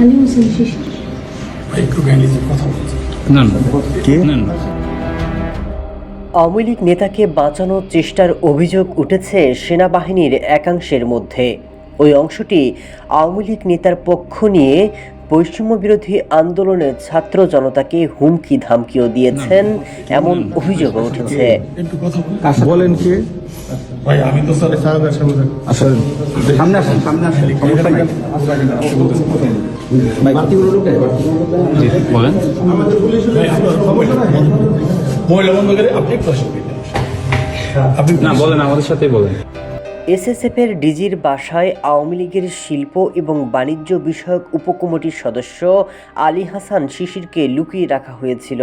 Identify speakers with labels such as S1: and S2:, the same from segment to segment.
S1: আলী হোসেন শিশির
S2: একটু কথা বলছি।
S3: না না।
S4: কে?
S3: না না।
S5: আওয়ামী লীগ নেতাকে বাঁচানোর চেষ্টার অভিযোগ উঠেছে সেনাবাহিনীর একাংশের মধ্যে। ওই অংশটি আওয়ামী লীগ নেতার পক্ষ নিয়ে বৈষম্য বিরোধী আন্দোলনের ছাত্র জনতাকে হুমকি ধামকিও দিয়েছেন এমন অভিযোগও উঠেছে।
S2: একটু কথা বলি
S4: বলেন কে?
S2: ভাই আমি তো স্যার
S4: আসলে সামনে আসেন সামনে আসেন। সমস্যা নাই
S3: জি বলেন।
S2: মহিলা বন্ধ করে আপনি আসুন আপনি
S3: না বলেন আমাদের সাথেই বলেন।
S5: এসএসএফের ডিজির বাসায় আওয়ামী লীগের শিল্প এবং বাণিজ্য বিষয়ক উপকমিটির সদস্য আলী হাসান শিশিরকে লুকিয়ে রাখা হয়েছিল।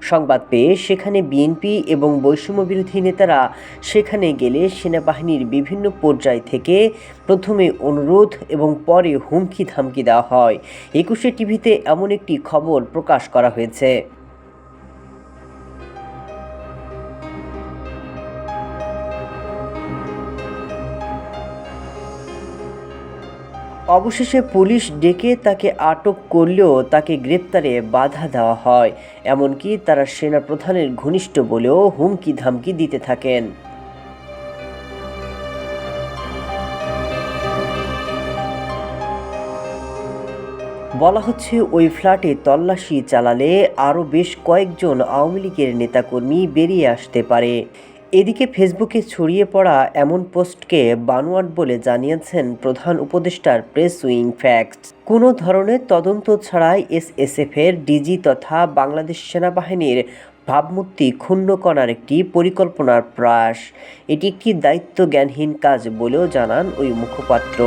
S5: সংবাদ পেয়ে সেখানে বিএনপি এবং বৈষম্য বিরোধী নেতারা সেখানে গেলে সেনাবাহিনীর বিভিন্ন পর্যায় থেকে প্রথমে অনুরোধ এবং পরে হুমকি ধামকি দেওয়া হয়। একুশে টিভিতে এমন একটি খবর প্রকাশ করা হয়েছে। অবশেষে পুলিশ ডেকে তাকে আটক করলেও তাকে গ্রেপ্তারে বাধা দেওয়া হয়। এমনকি তারা সেনা প্রধানের ঘনিষ্ঠ বলেও হুমকি ধামকি দিতে থাকেন। বলা হচ্ছে, ওই ফ্ল্যাটে তল্লাশি চালালে আরও বেশ কয়েকজন আওয়ামী লীগের নেতাকর্মী বেরিয়ে আসতে পারে। এদিকে ফেসবুকে ছড়িয়ে পড়া এমন পোস্টকে বানোয়াট বলে জানিয়েছেন প্রধান উপদেষ্টার প্রেস উইং ফ্যাক্টস। কোনো ধরনের তদন্ত ছাড়াই এসএসএফ এর ডিজি তথা বাংলাদেশ সেনাবাহিনীর ভাবমূর্তি ক্ষুণ্ণ করার একটি পরিকল্পনার প্রয়াস। এটি একটি দায়িত্ব জ্ঞানহীন কাজ বলেও জানান ওই মুখপাত্র।